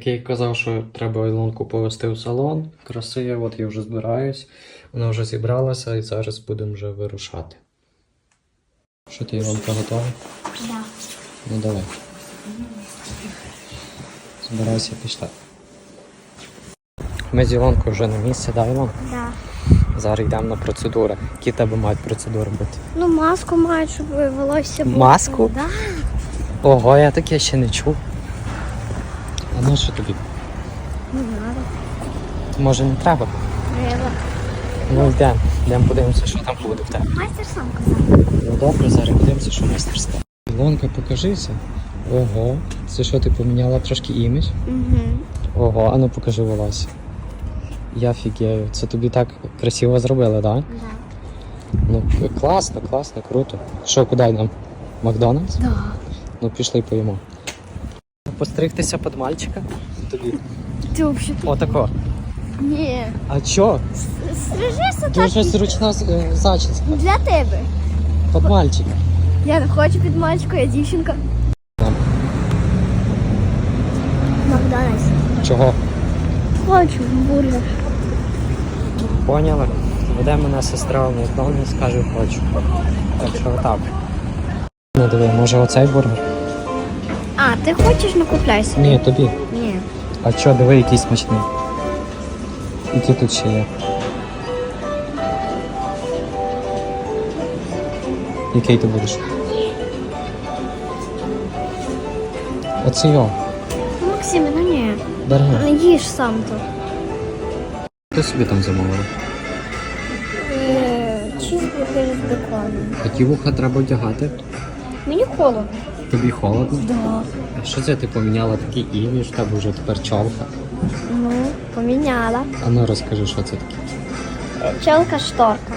Який казав, що треба Ілонку повести в салон. Краси, от я вже збираюсь. Вона вже зібралася і зараз будемо вже вирушати. Що ти, Ілонка, готова? Да. Ну давай. Збирайся, пішла. Ми з Ілонкою вже на місці, да, Ілон? Да. Зараз йдемо на процедури. Які тебе мають процедури бути? Ну, маску мають, щоб волосся було. Маску? Да. Ого, я таке ще не чув. А на що тобі? Не надо. Може не треба? Треба. Ну йдемо, йдемо подивимося, що там буде в тебе. Майстер сам казав. Ну добре, зараз подивимося, що майстер сказав. Ілонка, покажися. Ого, це що ти поміняла трошки імідж? Угу. Ого, а ну покажи волосся. Я фігею. Це тобі так красиво зробили, так? Да? Да. Ну класно, класно, круто. Що, куди йдемо? Макдональдс? Да. Ну пішли поїмо. Постригтися під мальчика? Тобі. Ти взагалі? Отако. Ні. А чо? Стрижися так Дуже зручна е, зачіска. для тебе. Під мальчика. Я не хочу під мальчику, я дівчинка. Макдональдс. Чого? Хочу бургер. Поняли? Веде мене сестра в Макдональдс, каже, хочу. Так що отак. Ну диви, може оцей бургер? Ти хочеш не купляйся? Ні, тобі. Ні. А що, диви, який смачний. Які тут ще є? Який ти будеш? Оце його. Максим, ну ні. Бери. Не їж сам то. Ти собі там замовила? Чізбургер з беконом. Такі вуха треба одягати. Мені холодно. Тобі холодно. Да. А що це ти поміняла такий імідж, тебе вже тепер чолка? Ну, поміняла. А ну розкажи, що це таке. Чолка шторка.